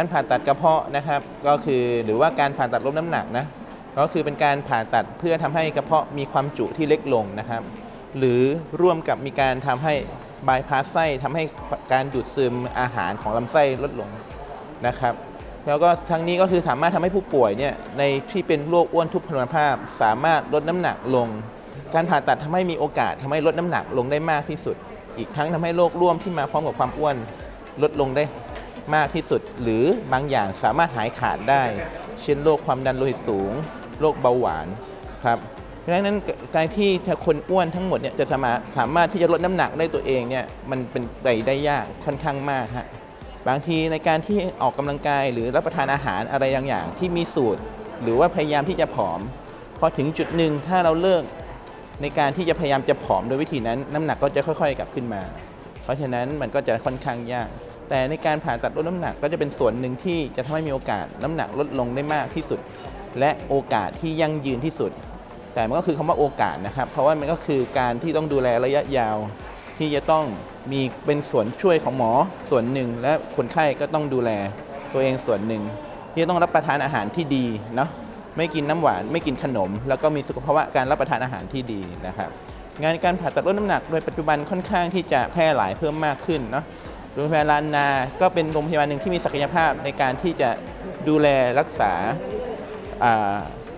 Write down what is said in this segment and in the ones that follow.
การผ่าตัดกระเพาะนะครับก็คือหรือว่าการผ่าตัดลดน้ำหนักนะก็คือเป็นการผ่าตัดเพื่อทำให้กระเพาะมีความจุที่เล็กลงนะครับ หรือร่วมกับมีการทำให้บายพาสไส้ทำให้การดูดซึมอาหารของลำไส้ลดลงนะครับ แล้วก็ทั้งนี้ก็คือสามารถทำให้ผู้ป่วยเนี่ยในที่เป็นโรคอ้วนทุพพลภาพ สามารถลดน้ำหนักลง การผ่าตัดทำให้มีโอกาสทำให้ลดน้ำหนักลงได้มากที่สุด อีกทั้งทำให้โรคร่วมที่มาพร้อมกับความอ้วนลดลงได้ มากที่สุด หรือบางอย่างสามารถหายขาดได้ เช่นโรคความดันโลหิตสูงโรคเบาหวานครับเพราะฉะนั้นการที่คนอ้วนทั้งหมดเนี่ยจะสามารถสามารถที่จะลดน้ำหนักได้ตัวเองเนี่ยมันเป็นไปได้ยากค่อนข้างมากฮะบางทีในการที่ออกกำลังกายหรือรับประทานอาหารอะไรอย่างอย่างที่มีสูตร หรือว่าพยายามที่จะผอม พอถึงจุดหนึ่งถ้าเราเลิกในการที่จะพยายามจะผอมโดยวิธีนั้น น้ำหนักก็จะค่อยๆกลับขึ้นมา เพราะฉะนั้นมันก็จะค่อนข้างยาก แต่ในการผ่าตัดลดน้ำหนักก็จะเป็นส่วนหนึ่งที่จะทำให้มีโอกาสน้ำหนักลดลงได้มากที่สุด และโอกาสที่ยั่งยืนที่สุด แต่มันก็คือคำว่าโอกาสนะครับ เพราะว่ามันก็คือการที่ต้องดูแลระยะยาว ที่จะต้องมีเป็นส่วนช่วยของหมอส่วนหนึ่ง และคนไข้ก็ต้องดูแลตัวเองส่วนหนึ่ง ที่จะต้องรับประทานอาหารที่ดีเนาะไม่กินน้ำหวานไม่กินขนม แล้วก็มีสุขภาวะการรับประทานอาหารที่ดีนะครับงานการผ่าตัดลดน้ำหนักโดยปัจจุบันค่อนข้างที่จะแพร่หลายเพิ่มมากขึ้นเนาะ โรงพยาบาลลานนา ก็เป็นโรงพยาบาลหนึ่งที่มีศักยภาพในการที่จะดูแลรักษา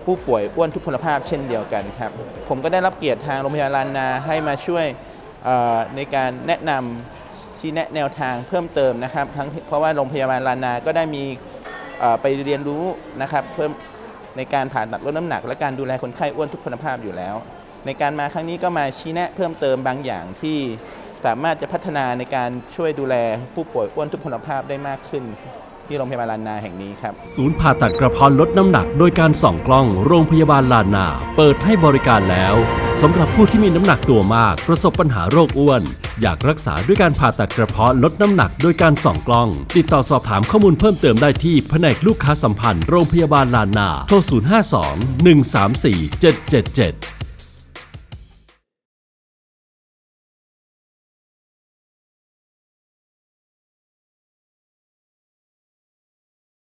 ผู้ป่วยอ้วนทุพพลภาพเช่นเดียวกันครับ ผมก็ได้รับเกียรติทางโรงพยาบาลลานนาให้มาช่วยในการแนะนำชี้แนะแนวทางเพิ่มเติมนะครับ ทั้งเพราะว่าโรงพยาบาลลานนา ก็ได้มีไปเรียนรู้นะครับเพิ่มในการผ่าตัดลดน้ำหนัก และการดูแลคนไข้อ้วนทุพพลภาพอยู่แล้ว ในการมาครั้งนี้ก็มาชี้แนะเพิ่มเติมบางอย่างที่ สามารถจะพัฒนาในการช่วยดูแลผู้ป่วยอ้วนทุพพลภาพได้มากขึ้น ที่โรงพยาบาลลานนาแห่งนี้ครับ ศูนย์ผ่าตัดกระเพาะลดน้ำหนัก โดยการส่องกล้องโรงพยาบาลลานนา เปิดให้บริการแล้วสำหรับผู้ที่มีน้ำหนักตัวมาก ประสบปัญหาโรคอ้วน อยากรักษาด้วยการผ่าตัดกระเพาะลดน้ำหนัก โดยการส่องกล้อง ติดต่อสอบถามข้อมูลเพิ่มเติมได้ที่แผนกลูกค้าสัมพันธ์โรงพยาบาลลานนาโทร 052 134 777